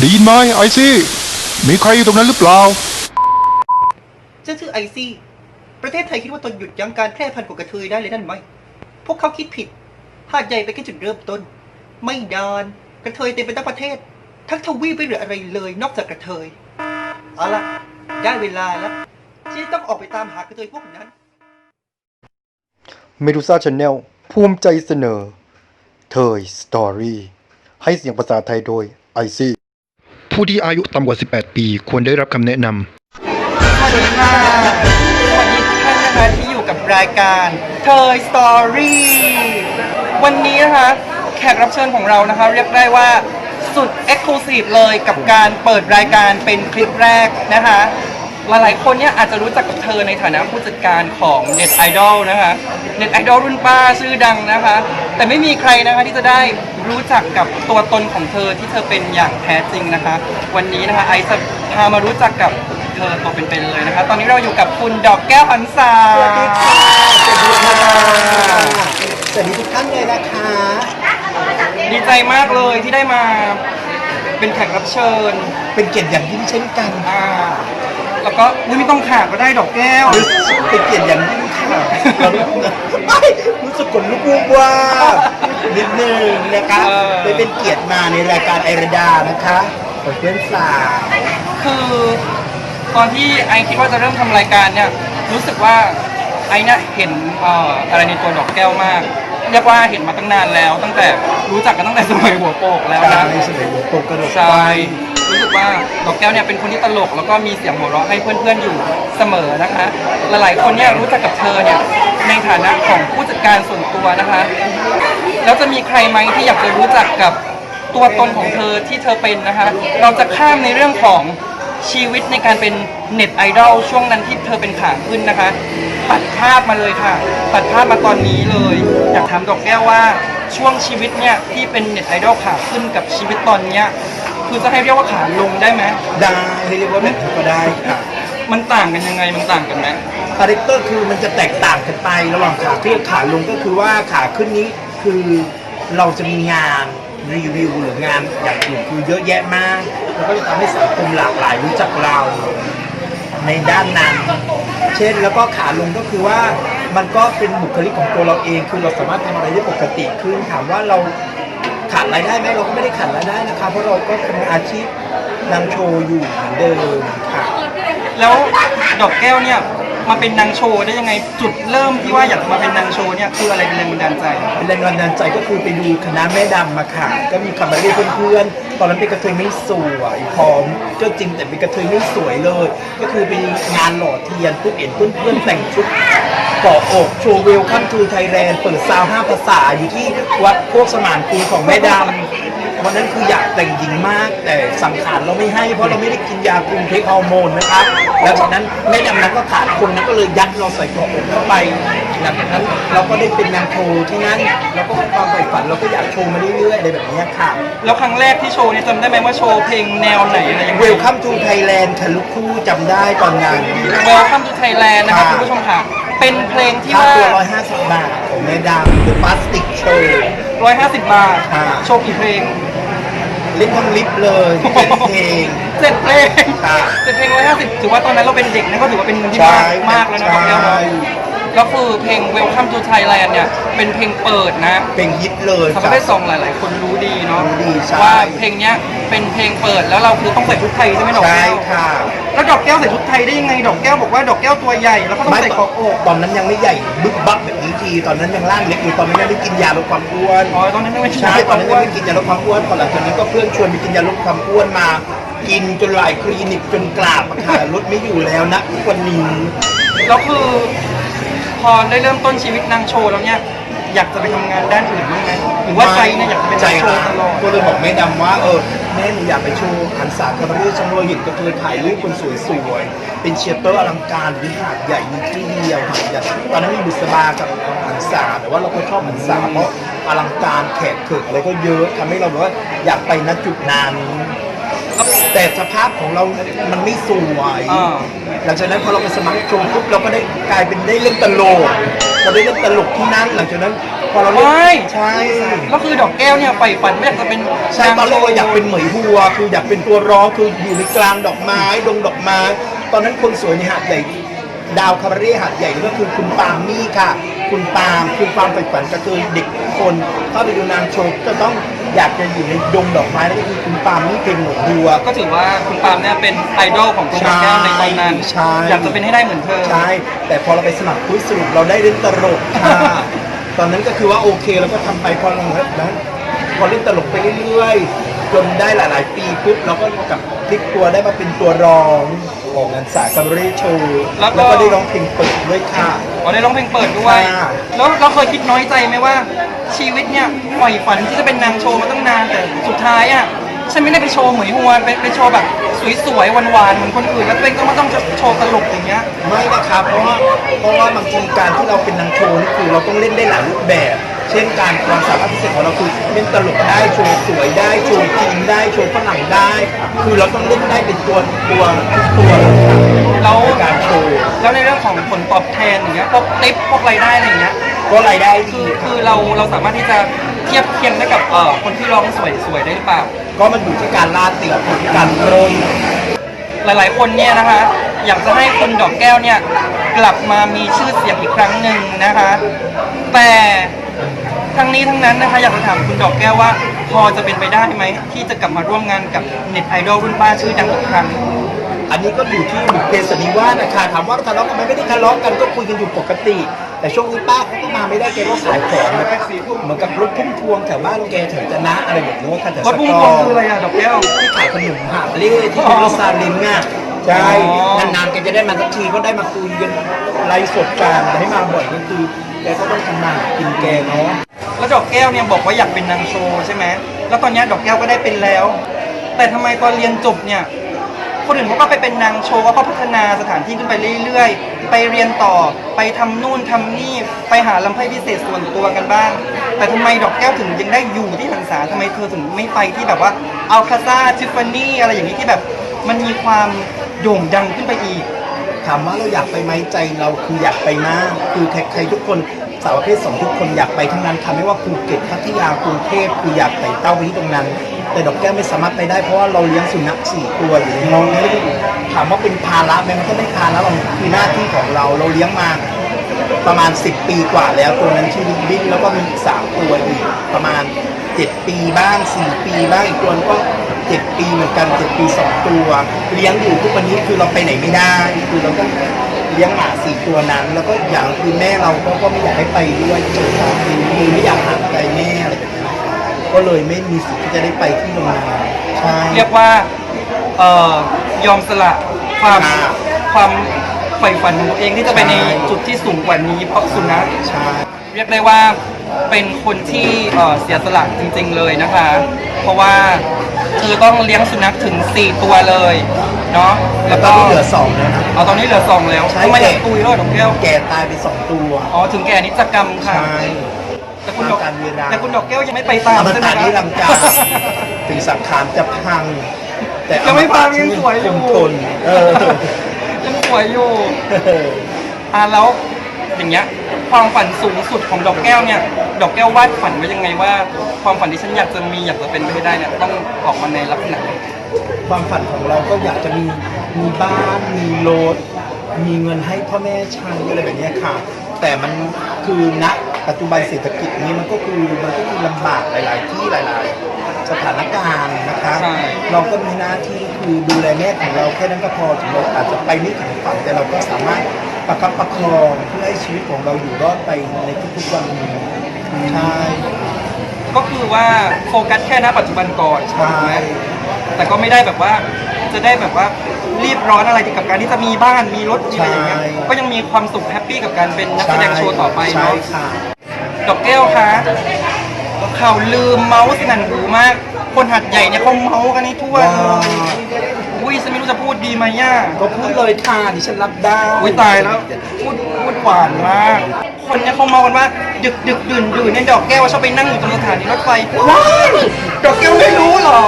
ได้ยินไหมไอซี่ มีใครอยู่ตรงนั้นหรือเปล่า ฉันชื่อไอซี่ ประเทศไทยคิดว่าตนหยุดยั้งการแพร่พันธุ์ของกระเทยได้เลยนั่นไหม พวกเขาคิดผิด หาดใหญ่เป็นแค่จุดเริ่มต้น ไม่นาน กระเทยเต็มไปทั้งประเทศ ทั้งทวีปไม่เหลืออะไรเลย นอกจากกระเทย เอาล่ะ ได้เวลาแล้วที่ต้องออกไปตามหากระเทยพวกนั้น เมดูซ่าชาแนลภูมิใจเสนอ เทยสตอรี่ให้เสียงภาษาไทยโดยไอซี่ ผู้ที่อายุต่ำกว่า 18 ปี ควรได้รับคำแนะนำสวัสดีค่ะสวัสดีทุกท่านนะคะที่อยู่กับรายการเทยสตอรี่วันนี้นะคะ แขกรับเชิญของเรานะคะ เรียกได้ว่าสุดเอ็กซ์คลูซีฟเลยกับการเปิดรายการเป็นคลิปแรกนะคะ หลายๆ คนเนี่ยอาจจะรู้จักกับเธอในฐานะผู้จัดการของเน็ตไอดอลนะคะเน็ตไอดอลรุ่นป้าชื่อดังนะคะ แต่ไม่มีใครนะคะที่จะได้รู้จักกับตัวตนของเธอที่เธอเป็นอย่างแท้จริงนะคะ วันนี้นะคะไอซ์จะพามารู้จักกับเธอตัวเป็นๆเลยนะคะ ตอนนี้เราอยู่กับคุณดอกแก้วหันษาสวัสดีค่ะสวัสดีค่ะสวัสดีทุกท่านเลยนะคะ ดีใจมากเลยที่ได้มาเป็นแขกรับเชิญ เป็นเกียรติอย่างยิ่งเช่นกัน อ่า แล้วก็อุ๊ยไม่ต้องขาดก็ได้ดอกแก้วรู้สึกเป็นเกียรติอย่างยิ่งค่ะเรารู้ไม่รู้สึกขนลุกวูบว่าบนิดนึงนะคะเออได้เป็นเกียรติมาในรายการไอรดานะคะของเพื่อนสาวคือตอนที่ไอคิดว่าจะเริ่มทำรายการเนี่ยรู้สึกว่าไอเนี่ยเห็นเอ่ออะไรในตัวดอกแก้วมาก เรียกว่าเห็นมาตั้งนานแล้ว ตั้งแต่รู้จักกันตั้งแต่สมัยหัวโปกแล้วกานะรในสมัยหัวโปกกระโดดใช่ รู้สึกว่าดอกแก้วเนี่ยเป็นคนที่ตลก แล้วก็มีเสียงหัวเราะให้เพื่อนๆอยู่เสมอนะคะ หลายๆคนเนี่ยรู้จักกับเธอเนี่ยในฐานะของผู้จัดการส่วนตัวนะคะ แล้วจะมีใครไหมที่อยากจะรู้จักกับตัวตนของเธอที่เธอเป็นนะคะ เราจะข้ามในเรื่องของชีวิตในการเป็นเน็ตไอดอลช่วงนั้นที่เธอเป็นขาขึ้นนะคะ ตัดภาพมาเลยค่ะ ตัดภาพมาตอนนี้เลย อยากถามดอกแก้วว่าช่วงชีวิตเนี่ยที่เป็นเน็ตไอดอลขาขึ้นกับชีวิตตอนเนี้ย คือจะให้เรียกว่าขาลงได้ไหมได้เรียกว่าแบบนี้ก็ได้ค่ะมันต่างกันยังไงมันต่างกันไหมคาแรคเตอร์คือมันจะแตกต่างกันไประหว่างขาขึ้นกับขาลงก็คือว่าขาขึ้นนี้คือเราจะมีงานรีวิวหรืองานอย่างอื่นคือเยอะแยะมากแล้วก็จะทำให้สังคมหลากหลายรู้จักเราในด้านนั้น เช่นแล้วก็ขาลงก็คือว่ามันก็เป็นบุคลิกของตัวเราเอง คือเราสามารถทำอะไรได้ปกติขึ้นถามว่าเรา ขาดรายได้ไหมเราก็ไม่ได้ขาดรายได้นะคะเพราะเราก็ทำอาชีพนำโชว์อยู่เหมือนเดิมค่ะ แล้วดอกแก้วเนี่ยมาเป็นนางโชว์ได้ยังไงจุดเริ่มที่ว่าอยากมาเป็นนางโชว์เนี่ยคืออะไรเป็นแรงบันดาลใจ เป็นแรงบันดาลใจก็คือไปดูคณะแม่ดำมาค่ะ ก็มีคำมาเรียกเพื่อนๆ ตอนนั้นเป็นกระเทยไม่สวยพร้อมก็จริงแต่เป็นกระเทยไม่สวยเลย ก็คือเป็นงานหล่อเทียนปุ๊บเห็นเพื่อนๆแต่งชุด เกาะอกโชว์เวลคัมทูไทยแลนด์เปิดซาวห้าภาษาอยู่ที่วัดโคกสมานคูของแม่ดำวันนั้นคืออยากแต่งหญิงมาก แต่สังขารเราไม่ให้ เพราะเราไม่ได้กินยาคุมเพกฮอร์โมนนะครับแล้วจากนั้นแม่ดำนั้นก็ขาดคนนั้นก็เลยยัดเราใส่เกาะอกเข้าไปหลังจากนั้นเราก็ได้เป็นนางโชว์ที่นั่นเราก็ความใฝ่ฝันเราก็อยากโชว์มาเรื่อยๆอะไรแบบเนี้ยค่ะแล้วครั้งแรกที่โชว์เนี่ยจำได้ไหมว่าโชว์เพลงแนวไหนอะไรยังไงเวลคัมทูไทยแลนด์ค่ะลูกคู่จำได้ตอนนั้น Welcome to Thailand นะครับค่ะคุณผู้ชมค่ะ เป็นเพลงที่ค่าว่า ตัว150 บาทของแม่ดำ The Plastic Show 150 บาทค่ะโชว์กี่เพลงเล่นทั้งลิฟต์เลยเป็นเพลง เจ็ดเพลงค่ะเจ็ดเพลง 150 ถือว่าตอนนั้นเราเป็นเด็กนะก็ถือว่าเป็นเงินที่ใช่มากมากแล้วนะครับใช่แล้วเนาะ แล้วคือเพลง Welcome to Thailand เนี่ย เป็นเพลงเปิดนะเพลงฮิตเลยทำให้ได้ซองหลาย ๆ คนรู้ดีเนาะรู้ดีใช่ ว่าเพลงเนี้ยเป็นเพลงเปิดแล้วเราคือต้องใส่ชุดไทยใช่ไหมดอกใช่แก้วค่ะ แล้วดอกแก้วใส่ชุดไทยได้ยังไงดอกแก้วบอกว่าดอกแก้วตัวใหญ่แล้วก็ต้องไม่ใส่ตเกาะอกตอนนั้นยังไม่ใหญ่บึกบักแบบนี้ที ตอนนั้นยังร่างเล็กอยู่ตอนนั้นยังไม่กินยาลดความอ้วนอ๋อตอนนั้นยังไม่ใช่ตอนนั้นยังไม่กินยาลดความอ้วนพอหลังจากนั้นก็เพื่อนชวนไปกินยาลดความอ้วนมา กินจนหลายคลินิกจนกราบอะค่ะลดไม่อยู่แล้วนะทุกวันนี้ แล้วคือ พอได้เริ่มต้นชีวิตนางโชว์แล้วเนี่ยอยากจะไปทำงานด้านอื่นบ้างไหมหรือว่าใจเนี่ยอยากจะเป็นใจนางโชรัว์กตลอดก็เลยบอกแม่ดำว่าเออแม่หนูอยากไปโชว์หันสาคาบาเร่ชังโรยเห็นกระเทยถ่ายรูปคนสวยๆเป็นเชียร์เตอร์อลังการหรือหาดใหญ่มีที่เดียวหาดใหญ่ตอนนั้นมีบุษบากับหันสาแต่ว่าเราก็ชอบหันสาเพราะอลังการแขกเถิกอะไรก็เยอะทำให้เราแบบว่าอยากไปณจุดนั้น แต่สภาพของเรา มันไม่สวย อ่า หลังจากนั้นพอเราไปสมัครโชว์ปุ๊บเราก็ได้กลายเป็นได้เล่นตลกเราได้เล่นตลกที่นั่น หลังจากนั้น พออเราเล่นใช่ใช่ใช่แล้วคือดอกแก้วเนี่ยใฝ่ฝันว่าอยากจะเป็นใช่ตอนแรกเราอยากเป็นเหมยหัว คืออยากเป็นตัวร้องคืออยู่ในกลางดอกไม้ดงดอกไม้ ตอนนั้นคนสวยในหาดใหญ่ ดาวคาบาเร่หาดใหญ่ก็คือคุณปาล์มมี่ค่ะ คุณปาล์มคือความใฝ่ฝันก็คือเด็กทุกคนเข้าไปดูนางโชว์ก็ต้องอยากจะอยู่ในดงดอกไม้แล้วก็คือคุณปาล์มมี่เป็นหนวดหัว ก็ถือว่าคุณปาล์มเนี่ยเป็นไอดอลของตัวดอกแก้วในตอนนั้นใช่ อยากจะเป็นให้ได้เหมือนเธอ ใช่ แต่พอเราไปสมัครคุยสรุปเราได้เล่นตลกค่ะ ตอนนั้นก็คือว่าโอเคเราก็ทำไปพอหลังจากนั้นพอเล่นตลกไปเรื่อยๆ จนได้หลาย ๆ ปีปุ๊บเราก็กลับพลิกตัวได้มาเป็นตัวรองของงานสายคาบาเร่โชว์แล้วก็แล้วก็ได้ร้องเพลงเปิดด้วยค่ะ อ๋อได้ร้องเพลงเปิดด้วย ค่ะ แล้วเราเคยคิดน้อยใจไหมว่า ชีวิตเนี่ยใฝ่ฝันที่จะเป็นนางโชว์มาตั้งนานแต่สุดท้ายอะฉันไม่ได้ไปโชว์เหมยฮวนไปไปโชว์แบบสวยๆหวานๆเหมือนคนอื่นแล้วตัวเองก็มาต้องจะโชว์ตลกอย่างเงี้ย ไม่นะครับเพราะว่าเพราะว่าบางทีการที่เราเป็นนางโชว์นี่คือเราต้องเล่นได้หลายรูปแบบ เช่นการความสามารถพิเศษของเราคือเล่นตลกได้โชว์สวยได้โชว์จริงได้โชว์ฝรั่งได้ คือเราต้องเล่นได้เป็นตัวตัวทุกตัวเลยครับแล้วในการโชว์แล้วในเรื่องของผลตอบแทนอย่างเงี้ยพวกติปพวกรายได้อะไรอย่างเงี้ยก็รายได้คืดีอคคืรับอเราเราสามารถที่จะเทียบเคียงได้กับเอ่อคนที่ร้องสวยๆได้หรือเปล่า ก็มันอยู่ที่การลาดติดอยู่ที่การโรย หลาย ๆ คนเนี่ยนะคะ อยากจะให้คุณดอกแก้วเนี่ยกลับมามีชื่อเสียงอีกครั้งหนึ่งนะคะ แต่ ทั้งนี้ทั้งนั้นนะคะอยากจะถามคุณดอกแก้วว่า พอจะเป็นไปได้ไหม ที่จะกลับมาร่วมงานกับเน็ตไอดอลรุ่นป้าชื่อดังอีกครั้ง อันนี้ก็อยู่ที่บุพเพสนนิวาสนะคะถามว่าทะเลาะกันไหมไม่ได้ทะเลาะกันก็คุยกันอยู่ปกติ แต่ช่วงนี้ป้าเขาก็มาไม่ได้แกก็ขายของนะเหมือนกับรถพุ่มพวงแถวบ้านแกแถวจะนะอะไรแบบนี้ค่ะแถวรถพุ่มพวงคืออะไรอะดอกแก้วที่ขายขนมหาบเล่ที่เป็นรถซาเล้งอะใช่อ๋อนานๆแกจะได้มาสักทีก็ได้มาคุยกันไลฟ์สดกันแต่ให้มาบ่อยก็คือ แกก็ต้องทำมาหากินแกเนาะแล้วดอกแก้วเนี่ยบอกว่าอยากเป็นนางโชว์ใช่ไหมแล้วตอนเนี้ยดอกแก้วก็ได้เป็นแล้ว แต่ทำไมตอนเรียนจบเนี่ยคนอื่นเขาก็ไปเป็นนางโชว์เขาก็พัฒนาสถานที่ขึ้นไปเรื่อยๆ ไปเรียนต่อไปทำนู่นทำนี่ไปหาลำไพ่พิเศษส่วนตัวกันบ้าง แต่ทำไมดอกแก้วถึงยังได้อยู่ที่หันษาทำไมเธอถึงไม่ไปที่แบบว่าอัลคาซาทิฟฟานี่อะไรอย่างนี้ที่แบบมันมีความโด่งดังขึ้นไปอีก ถามว่าเราอยากไปไหมใจเราคืออยากไปมาก คือใครๆทุกคนสาวประเภทสองทุกคนอยากไปทั้งนั้นค่ะไม่ว่าภูเก็ตพัทยากรุงเทพคืออยากไต่เต้าไปที่ตรงนั้น แต่ดอกแก้วไม่สามารถไปได้เพราะว่าเราเลี้ยงสุนัขสี่ตัวอยู่ในห้องไม่ได้ถามว่าเป็นภาระไหมมันก็ไม่ภาระหรอกมันคือหน้าที่ของเราเราเลี้ยงมาประมาณ 10 ปีกว่าแล้วตัวนั้นชื่อบิ๊กแล้วก็มีอีกสามตัวอีกประมาณ 7 ปีบ้าง 4 ปีบ้างอีกตัวนึงก็ 7 ปี เหมือนกัน7ปี2ตัว เลี้ยงอยู่ทุกวันนี้คือเราไปไหนไม่ได้ คือเราต้องเลี้ยงหมาสี่ตัวนั้น แล้วก็อย่างคือแม่เราก็ก็ไม่อยากให้ไปด้วยคือไม่อยากห่างไกลแม่อะไรแบบนี้ก็เลยไม่มีสิทธิ์ที่จะได้ไปที่โรงงานใช่เรียกว่าเอ่อยอมสละความอ่าความใฝ่ฝันของตัวเองที่จะไปในใช่จุดที่สูงกว่านี้เพราะสุนัขใช่เรียกได้ว่า เป็นคนที่เอ่อเสียสละจริง ๆ เลยนะคะ เพราะว่าคือต้องเลี้ยงสุนัขถึง 4 ตัวเลยเนาะแล้แล้ววก็ก็เหลือสองแล้วนะ เอาตอนนี้เหลือ2แล้วใช่ ทำไมแก่ถึงตุยแล้วดอกแก้วแกตายไปสองตัว อ๋อถึงแก่นิจกรรมค่ะ ใช่ แต่คุณดอกตามการเวลา แต่คุณดอกแก้วยังไม่ไปตามอมใช่ไหมตะคะนิรันดร์การถึงสังขารจะพัง แต่ยังไม่พังยังสวยอคยู่งทนเออยังสวยอยู่อะแล้ว อย่างเงี้ยความฝันสูงสุดของดอกแก้วเนี่ย ดอกแก้ววาดฝันไว้ยังไงว่า ความฝันที่ฉันอยากจะมีอยากจะเป็นไปให้ได้เนี่ยต้องออกมาในลักษณะไหนความฝันของเราก็อยากจะมีมีบ้านมีรถมีเงินให้พ่อแม่ใช้อะไรแบบเนี้ยค่ะ แต่มันคือณปัจจุบันเศรษฐกิจนี้มันก็คือมันก็มีลำบากหลาย ๆ ที่หลาย ๆ สถานการณ์นะคะใช่เราก็มีหน้าที่คือดูแลแม่ของเราแค่นั้นก็พอถึงเราอาจจะไปไม่ถึงฝันแต่เราก็สามารถ ประคับประคองเพื่อให้ชีวิตของเราอยู่รอดไปในทุกๆวันนี้ใช่ก็คือว่าโฟกัสแค่ณปัจจุบันก่อนใช่ถูกไหมแต่ก็ไม่ได้แบบว่าจะได้แบบว่ารีบร้อนอะไรกับการที่จะมีบ้านมีรถมีอะไรอย่างเงี้ยก็ยังมีความสุขแฮปปี้กับการเป็นนักแสดงโชว์ต่อไปใช่เนาะค่ะดอกแก้วคะข่าวลืมเมาส์สนั่นหูมาก คนหัดใหญ่เนี่ยเขาเมาส์กันนี่ทั่วเลยอุ้ย ฉันไม่รู้จะพูดดีไหมย่าก็พูดเลยค่ะดิฉันรับได้อุ้ยตายแล้ว พูดพูดหวานมาก คคนเนี่ยเขาเมากันว่า ดึกดึกดื่นดื่นเนี่ยดอกแก้วชอบไปนั่งอยู่ตรงสถานีรถไฟว้ายดอกแก้วไม่รู้เหรอ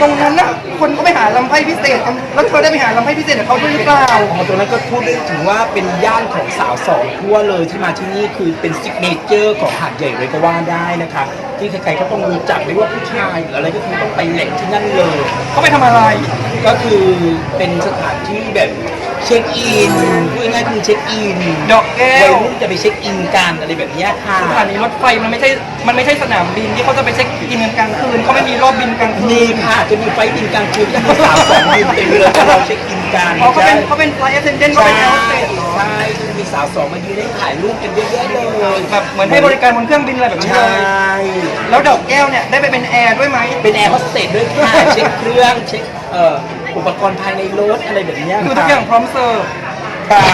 ตรงนั้นน่ะคนก็ไปหาลำไพ่พิเศษกันแล้วเธอได้ไปหาลำไพ่พิเศษกับเขาด้วยหรือเปล่าอ๋อตรงนั้นก็พูดได้ถึงว่าเป็นย่านของสาวสองทั่วเลยที่มาที่นี่คือเป็นซิกเนเจอร์ของหาดใหญ่เลยก็ว่าได้นะคะ ที่ใครๆก็ต้องรู้จักไม่ว่าผู้ชายหรืออะไรก็คือต้องไปแหล่งที่นั่นเลยเขาไปทำอะไร ก็คือเป็นสถานที่แบบ เช็คอินพูดง่ายๆคือเช็คอินดอกแก้ว วัยรุ่นจะไปเช็คอินกันอะไรแบบเนี้ยค่ะ สถานีรถไฟมันไม่ใช่ มันไม่ใช่สนามบินที่เขาจะไปเช็คอินกันกลางคืนเขาไม่มีรอบบินกลางคืมีนค่ะจะมีไฟล์บินกลางคืนก็มีสาวสองบินเต็มเลยที่เราเช็คอินกันอ๋อเขาเป็นเขาเป็นไฟเอเซนเดนเขาใช่เป็นแอร์โฮสเตสเหรอใช่จะมีสาวสองมายืนได้ถ่ายรูปกันเยอะแยะเลยแบบเหมือนให้บริการบนเครื่องบินอะไรแบบนี้ใช่เลยแล้วดอกแก้วเนี่ยได้ไปเป็นแอร์ด้วยไหมเป็นแอร์โฮสเตสด้วยค่ะเช็คเครื่องเช็คเอ่อ อุปกรณ์ภายในรถอะไรแบบเนี้ยคือทุกอย่างพร้อมเสิร์ฟค่ะ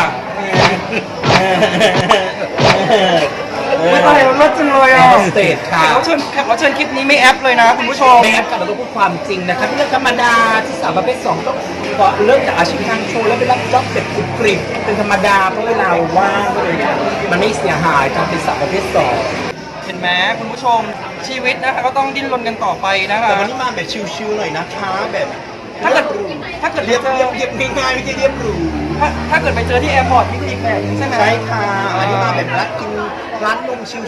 ไม่ตายแล้วรถจังเลยแออะร์โฮสเตสแขค่ะกรับเชิญแขกรับเชิญคลิปนี้ไม่แอปเลยนะคุณผู้ชมแม้กันเราต้องพูดความจริงนะครับเรื่องธรรมดาที่สาวประเภทสองต้องพอเริ่มจากอาชีพทางโชว์แล้วไปรับจ็อบแบบกรุบกริบเป็นธรรมดาเพราะเวลาว่างก็เลยค่ะมันไม่เสียหายการเป็นสาวประเภทสองเห็นไหมคุณผู้ชมชีวิตนะคะก็ต้องดิ้นรนกันต่อไปนะคะแต่วันนี้มาแบบชิวๆหน่อยนะคะแบบ ถ้าเกิดถ้าเกิดเรียบเจอเรียบเรียบง่ายๆไม่ใช่เรียบหรูถ้าถ้าเกิดไปเจอที่แอร์พอร์ตนี่คืออีกแบบหนึงใช่ไหมใช่ค่ะอันนี้มาแบบร้านกินร้านนมชิว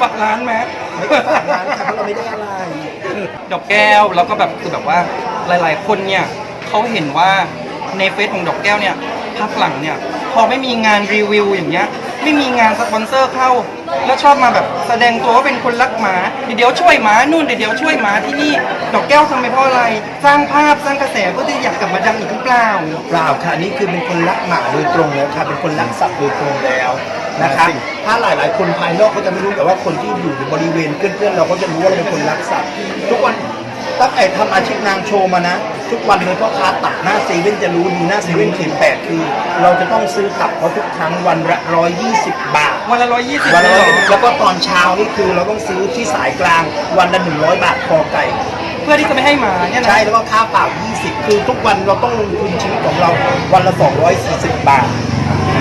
ฝากร้านไหม ๆไม่ต้องฝากร้านค่ะเพราะเราไม่ได้อะไรดอกแก้วแล้วก็แบบคือแบบว่าหลาย ๆ คนเนี่ยเขาเห็นว่าในเฟซของดอกแก้วเนี่ยพักหลังเนี่ยพอไม่มีงานรีวิวอย่างเงี้ยไม่มีงานสปอนเซอร์เข้า แล้วชอบมาแบบแสดงตัวว่าเป็นคนรักหมา เดี๋ยวช่วยหมานู่นเดี๋ยวช่วยหมาที่นี่ ดอกแก้วทำไปเพราะอะไร สร้างภาพสร้างกระแสเพื่อที่อยากกลับมาดังอีกหรือเปล่า เปล่าค่ะอันนี่คือเป็นคนรักหมาโดยตรงแล้วค่ะเป็นคนรักสัตว์โดยตรงแล้วนะคะถ้าหลาย ๆ คนภายนอกก็จะไม่รู้แต่ว่าคนที่อยู่ในบริเวณเพื่อนๆเราก็จะรู้ว่าเราเป็นคนรักสัตว์ทุกวัน ตั้งแต่ทำอาชีพนางโชว์มานะ ทุกวันเลยพ่อค้าตัดหน้าเซเว่นจะรู้ดีหน้าเซเว่นเข็มแปดคือ เราจะต้องซื้อตับเขาทุกครั้งวันละร้อยยี่สิบบาท วันละร้อยยี่สิบวันละแล้วก็ตอนเช้านี่คือเราต้องซื้อที่สายกลางวันละ100บาทคอไก่ เพื่อที่จะไม่ให้หมาเนี่ยนะใช่แล้วก็ค่าเปล่า20 คือทุกวันเราต้องลงทุนชีวิตของเราวันละ 240 บาท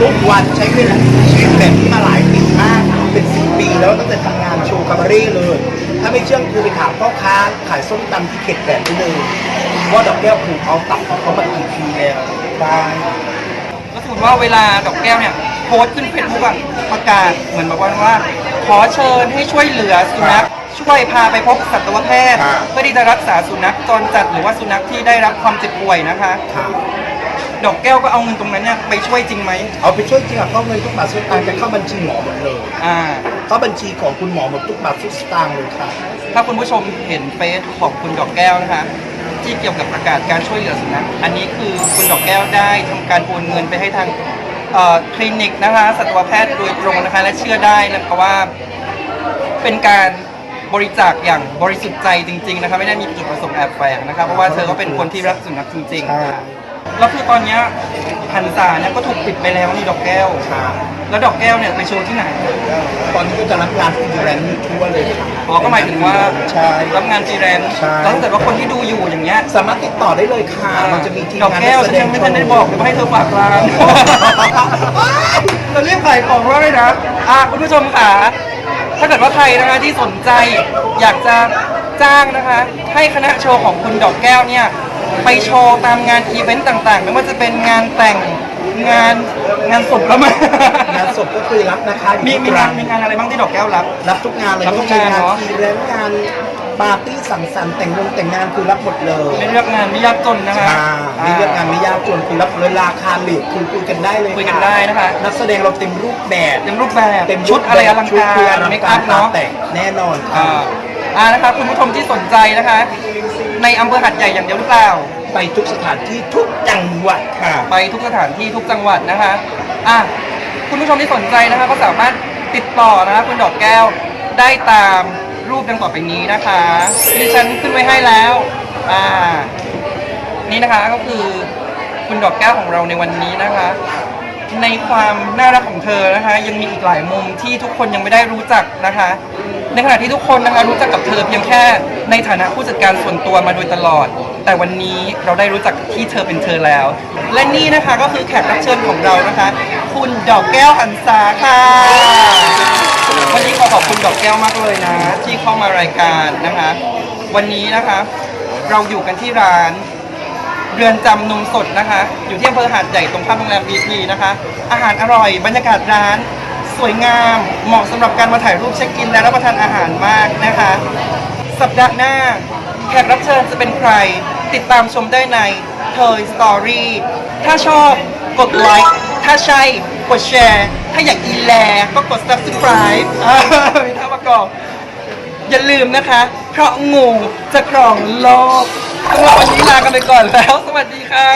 ทุกวันใช้เวลาชีวิตแบบนี้มาหลายปีมากเปีแล้วตั้งแต่ทำงานโชว์คาบาเร่เลย ถ้าไม่เชื่อคือไปถามพ่อค้าขายส้มตำที่เขตแบบนี้เลยว่าดอกแก้วผูกเอาตับของเขามากี่ปีแล้วได้ก็สมมติว่าเวลาดอกแก้วเนี่ยโพสต์ขึ้นเฟซบุ๊กอะประกาศเหมือนแบบว่าว่า ขอเชิญให้ช่วยเหลือสุนัขช่วยพาไปพบสัตวแพทย์ เพื่อที่จะรักษาสุนัขจรจัดหรือว่าสุนัขที่ได้รับความเจ็บป่วยนะคะ ดอกแก้วก็เอาเงินตรงนั้นเนี่ยไปช่วยจริงไหมเอาไปช่วยจริงอะเข้าเงินทุกบาททุกสตางค์จะเข้าบัญชีหมอหมดเลยอ่า เข้าบัญชีของคุณหมอหมดทุกบาททุกสตางค์เลยค่ะ ถ้าคุณผู้ชมเห็นเฟซของคุณดอกแก้วนะคะ ที่เกี่ยวกับประกาศการช่วยเหลือสุนัขอันนี้คือคุณดอกแก้วได้ทำการโอนเงินไปให้ทางเอ่อคลินิกนะคะสัตวแพทย์โดยตรงนะคะและเชื่อได้นะคะว่า เป็นการบริจาคอย่างบริสุทธิ์ใจจริง ๆ นะคะไม่ได้มีจุดประสงค์แอบแฝงนะคะเพราะว่าเธอก็เป็นคนที่รักสุนัขจริงใช่ๆ แล้วคือตอนเนี้ยหันษาเนี่ยก็ถูกปิดไปแล้วนี่ดอกแก้วค่ะแล้วดอกแก้วเนี่ยไปโชว์ที่ไหน ตอนนี้ก็จะรับงานที่ดีแลนด์ทั่วเลยค่ะอ๋อก็หมายถึงว่า ใช่ รับงานฟรีแลนซ์ใช่ แล้วถ้าเกิดว่าคนที่ดูอยู่อย่างเงี้ยสามารถติดต่อได้เลยค่ะ มันจะมีทีมดอกงานแก้วนัฉัแสนดยังไม่ทันได้บอกเลยว่าให้เธอฝากร้านจะเรียกขายของว่าเลยนะอะคุณผู้ชมค่ะถ้าเกิดว่าใครนะคะที่สนใจอยากจะจ้างนะคะ ให้คณะโชว์ของคุณดอกแก้วเนี่ย ไปโชว์ตามงานอีเวนต์ต่างๆ ไม่ว่าจะเป็นงานแต่งงานงานศพแล้วมั้ยงานศพก็เคยรับนะคะอยู่มีทุกมีงานรัมีงานอะไรบ้างที่ดอกแก้วรับ รับทุกงานเลยรับทุกมีงานงานเนอะทีแลนด์งานปาร์ตี้สังสรรค์แต่งงงแต่งงานคือรับหมดเลยไม่เลือกงานไม่ยากจนนะคะอ่ามีเรื่องงานไม่ยากจนคือรับเลยราคาเหล็กคือคุยกันได้เลยคุยกันได้นะคะนักแสดงเราเต็มรูปแบบเต็มรูปแบบเต็มชุดอะไรอลังชุดกาคืออรลังเมคกาอัรพตาเนาะแตกแน่นอนค่ะอ่าอ่านะคะคุณผู้ชมที่สนใจนะคะ ในอำเภอหัดใหญ่อย่างเดียวหรือเปล่า ไปทุกสถานที่ทุกจังหวัดค่ะ ไปทุกสถานที่ทุกจังหวัดนะคะ อะ คุณผู้ชมที่สนใจนะคะก็สามารถติดต่อนะคะคุณดอกแก้วได้ตามรูปดังต่อไปนี้นะคะดิฉันขึ้นไว้ให้แล้ว อ่า นี่นะคะก็คือคุณดอกแก้วของเราในวันนี้นะคะ ในความน่ารักของเธอนะคะ ยังมีอีกหลายมุมที่ทุกคนยังไม่ได้รู้จักนะคะ ในขณะที่ทุกคนนะคะรู้จักกับเธอเพียงแค่ในฐานะผู้จัดการส่วนตัวมาโดยตลอด แต่วันนี้เราได้รู้จักที่เธอเป็นเธอแล้ว และนี่นะคะก็คือแขกรับเชิญของเรานะคะ คุณดอกแก้วหันษาค่ะ วันนี้ขอขอบคุณดอกแก้วมากเลยนะ ที่เข้ามารายการนะคะ วันนี้นะคะ เราอยู่กันที่ร้านเรือนจำนมสดนะคะ อยู่ที่อำเภอหาดใหญ่ตรงข้ามโรงแรมบีพีนะคะ อาหารอร่อยบรรยากาศร้าน สวยงาม เหมาะสำหรับการมาถ่ายรูปเช็คอินและรับประทานอาหารมากนะคะ สัปดาห์หน้า แขกรับเชิญจะเป็นใคร ติดตามชมได้ใน Toy Story ถ้าชอบกดไลค์ถ้าใช่กดแชร์ ถ้าอยากอีแลก็กด subscribe มีท่าประกอบอย่าลืมนะคะ เพราะงูจะครองโลกสำหรับวันนี้ลากันไปก่อนแล้ว สวัสดีค่ะ